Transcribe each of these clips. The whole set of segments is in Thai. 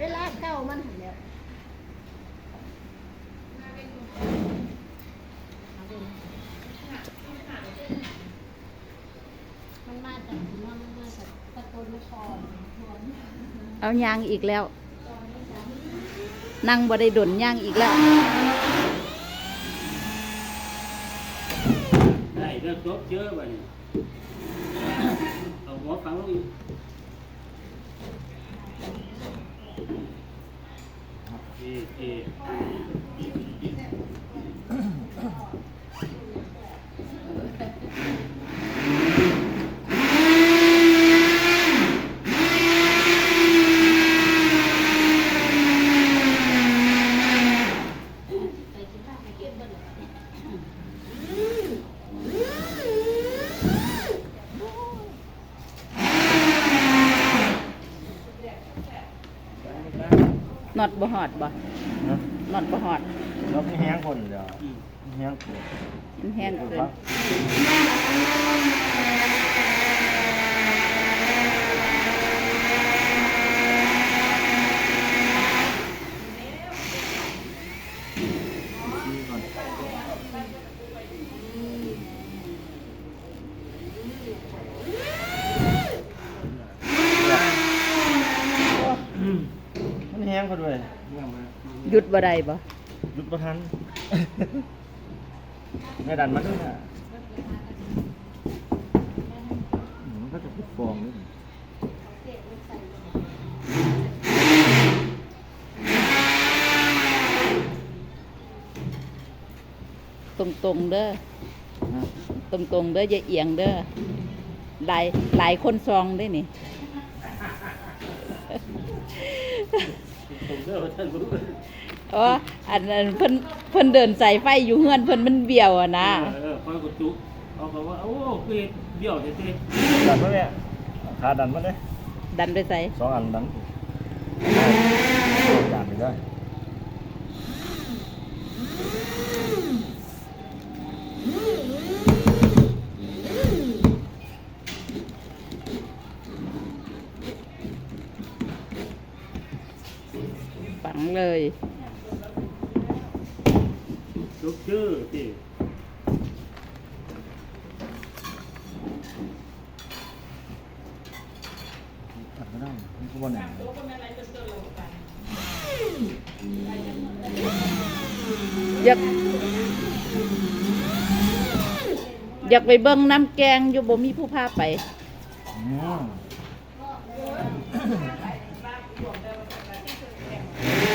เวลาเก้ามันหันแล้วมันมาจากมันมาจากตะโกนครเอายางอีกแล้ว นั่งบ่ได้ดนย่างอีกแล้ว ได้เรื่องจบเยอะไปเอาหัวฟังลงอีก เอเอ นอดบ่หอดบ่นะนอดบ่หอดแล้วมีแห้งคนเดียวมีแห้งคนมันแห้งเกินนี่ก่อน มันแห้งเขาด้วยหยุดบ่ได้บ่หยุดประทันไม่ดันมันด้วยนะมันก็จะติดฟองด้วยตรงเด้อนะตรงเด้ออย่าเอียงเด้อหลายหลายคนซองได้นี่ อท่านผู้ชมอ๋ออันนั้นเพิ่นเพิ่นเดินใส่ไฟอยู่เฮือนเพิ่นมันเบี้ยวอะนะเออคอยกดจุเอาเขาว่าโอ้เกรดเดี่ยวเท่ดันมาเนี่ยขาดันมาเลยดันไปใส่สองอันดันจานไปได้ เลยๆจบเจอที่ตัดไม่ได้มันก็บนไหนอยากอยากไปเบิ่งน้ำแกงอยู่บ่มีผู้พาไป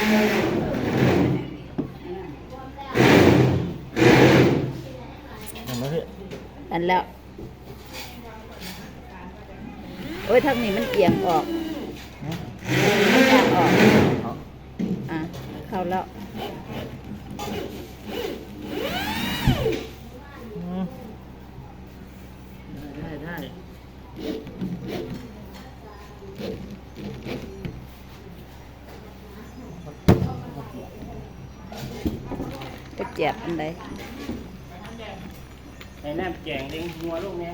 อืมเห็นไหมพี่อันแล้วโอ้ยทางนี้มันเอียงออกนะมันอยากออกเอาอะ เข้าแล้ว อืม ได้ได้ ก็เจ็บอันใดไอ้น้ำแกงเด้งหัวลงเนี่ย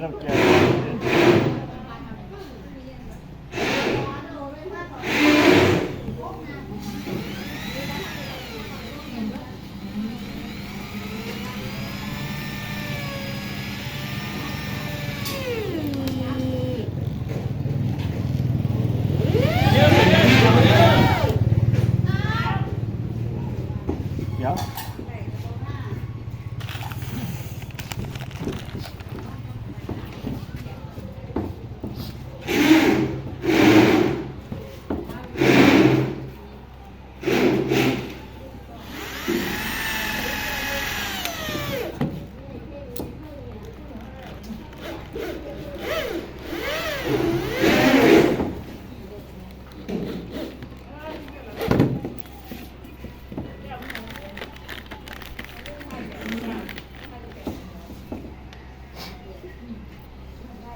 น้ำแกง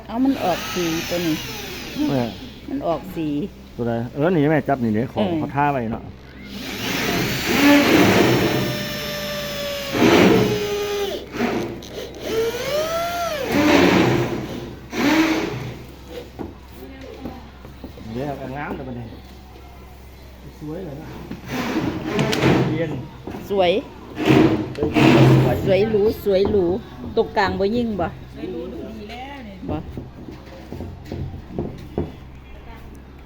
เอามันออกสีตัวนี้เออมันออกสี ตัวใดเออนี่แม่จับนี่เดี๋ยวของเออเขาท่าไปเนาะ เดี๋ยวก็งามแต่บันไดสวยเลยนะเรีนสวย สวยสวยหรูสวยหรูตกกลางบ่ยิ่งบ่สวยดีแล้วเนี่ยบ่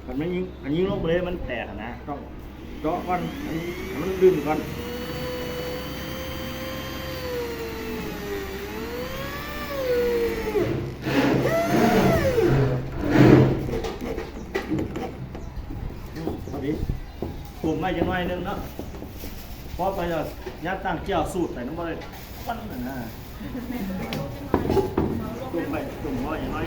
มันไม่ยิ่งอันยิ่งลงเลยมันแตกนะต้องเจาะก่อนมันมันดึงก่อน มไม่ยังน้อยนึงเนาะพอไปแล้วยัดตั้งเจียวสูตรใส่น้ำมันเลยปั้นน่ะนะกลุ่มไปกลุ่มว่าอย่างน้อย